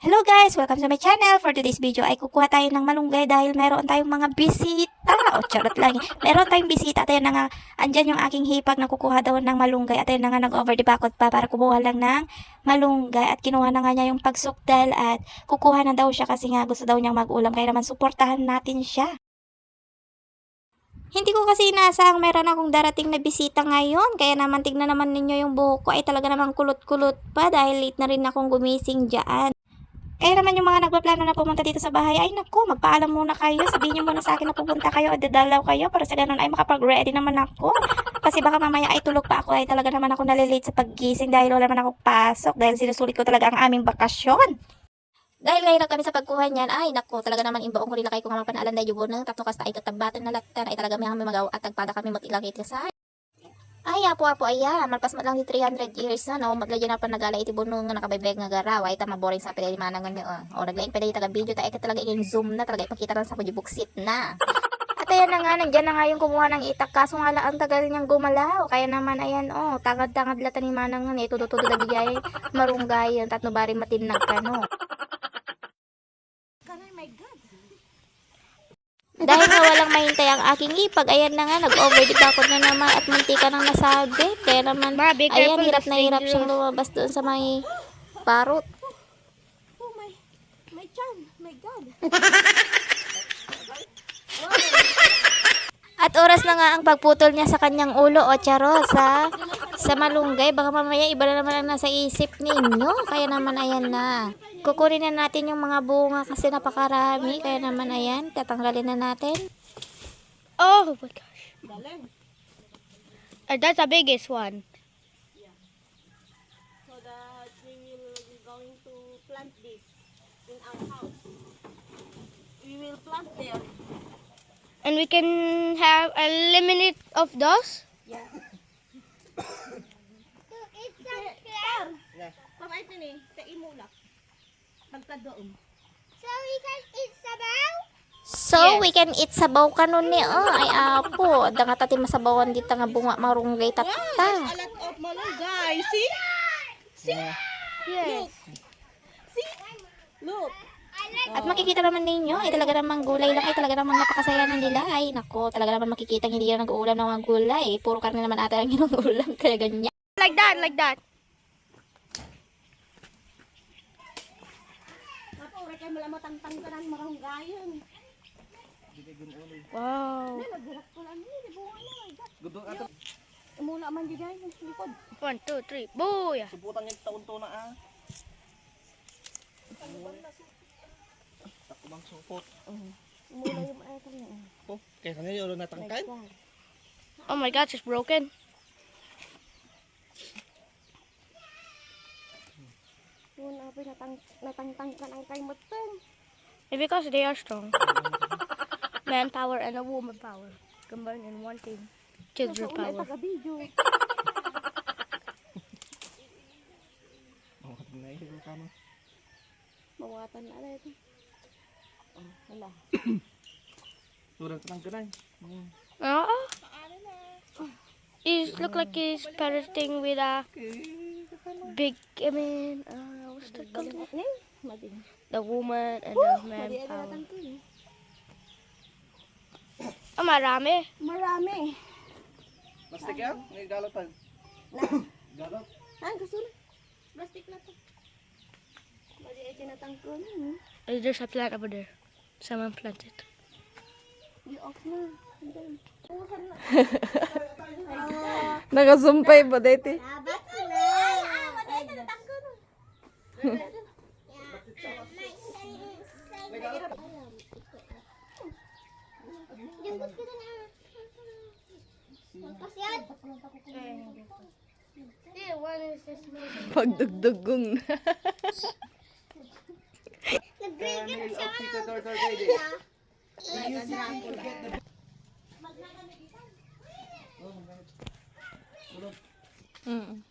Hello guys! Welcome to my channel. For today's video ay kukuha tayo ng malunggay dahil meron tayong mga bisita. O charot lang. Meron tayong bisita. At na nga, andyan yung aking hipag na kukuha daw ng malunggay. At ayun na nga, nag-over the bakot pa para kumuha lang ng malunggay. At kinuha na nga niya yung pagsukdal at kukuha na daw siya kasi nga gusto daw niyang mag-ulam. Kaya naman suportahan natin siya. Hindi ko kasi inaasahang meron akong darating na bisita ngayon. Kaya naman tignan naman ninyo yung buhok ko ay talaga namang kulot-kulot pa dahil late na rin akong gumising dyan. Kaya naman yung mga nagpaplano na pumunta dito sa bahay, ay naku, magpaalam muna kayo. Sabihin niyo muna sa akin na pupunta kayo o dadalaw kayo para sa ganun ay makapag-ready naman ako. Kasi baka mamaya ay tulog pa ako ay talaga naman ako nalilate sa paggising dahil wala naman ako pasok dahil sinusulit ko talaga ang aming bakasyon. Dahil ngayon kami sa pagkuha niyan, ay naku, talaga naman imbaong ko rin kay kung mapanalan na yung bunang tapno kasta ay katabatan na latan ay talaga may magaw at tagpada kami matilakit sa ay, apo apo aya, malpas man lang di 300 years na, no, maglagyan na pa nagala iti bunong nga nakabaybeg nga garaw, ay tama boring sa pili manang nga uh. o naglaing pwede taga video, ta ay talaga yung zoom na, talaga ipakita lang sa kujibuksit na. At ayan na nga, nandyan na nga yung kumuha ng itak, kaso nga lang ang tagal niyang gumalaw, kaya naman ayan, oh, tangad-tangad lata ni manang nga, ito tudo na bigay, marunggay, tatno bari matinag ka, no. Dahil nga walang mahintay ang aking ipag, ayan na nga, nag-over the bakod na naman at muntika nang nasabi. Kaya naman, Ma, be ayan, careful, hirap that's na hirap dangerous. siyang lumabas doon sa may parot. Oh my, my chan, my God. At oras na nga ang pagputol niya sa kanyang ulo o charo sa, sa malunggay. Baka mamaya iba na naman ang nasa isip ninyo. Kaya naman ayan na. Kukunin na natin yung mga bunga kasi napakarami. Kaya naman ayan, tatanggalin na natin. Oh my gosh. Uh, that's the biggest one. So that we will be going to plant this in our house. We will plant there. And we can have a limit of those. Sa imulak. Pagka doon. So, we can eat sabaw kanon ni oh. Ay, apo. Da nga tati masabawan dito nga bunga marunggay tata. A lot of malunggay. See? See? Yes. See? Look. At makikita naman ninyo, ay talaga namang gulay lang, ay talaga namang napakasaya ng nila. Ay, nako, talaga naman makikita hindi yan nag-uulam ng mga gulay. Puro karne naman ata ang inuulam, kaya ganyan. Like that, like that. Ako, uri kayo malamatang-tang ka ng marunggayan. Wow. Nagulak ko lang. Hindi, bunga na. My God. Umula man di dahil sa likod. One, two, three. Booyah. Subutan yung taon to na ah. Tako bang supot. Umula yung ay kanya. Oh, kaya kanina yung natangkad. Oh my gosh, it's broken. Yun, apoy, natang, natangtang ka ng kay. Maybe because they are strong. Manpower and a woman power combined in one team. Children power. taga-video. Oh, na yung. Mawatan na rin. Wala. Turang tanang ganay. He's look like he's parroting with a big. I mean, uh, The woman and the ay manpower. eh. Oh, marami. Marami. Plastic yan? Ngayon galot tayo. Galot? Ah, gusto na. Plastic na to. Madi ay tinatang ko na. Uh, There's a plant over there. Someone planted. Andan. Bukan na. Nakasumpay ba dati? Abat ko na. Ah, madi ay tinatang ko na. Jemput kita na. Pasiad. Yeah, one is this Pagdugdugong na. Tito Tortor Lady. Mm.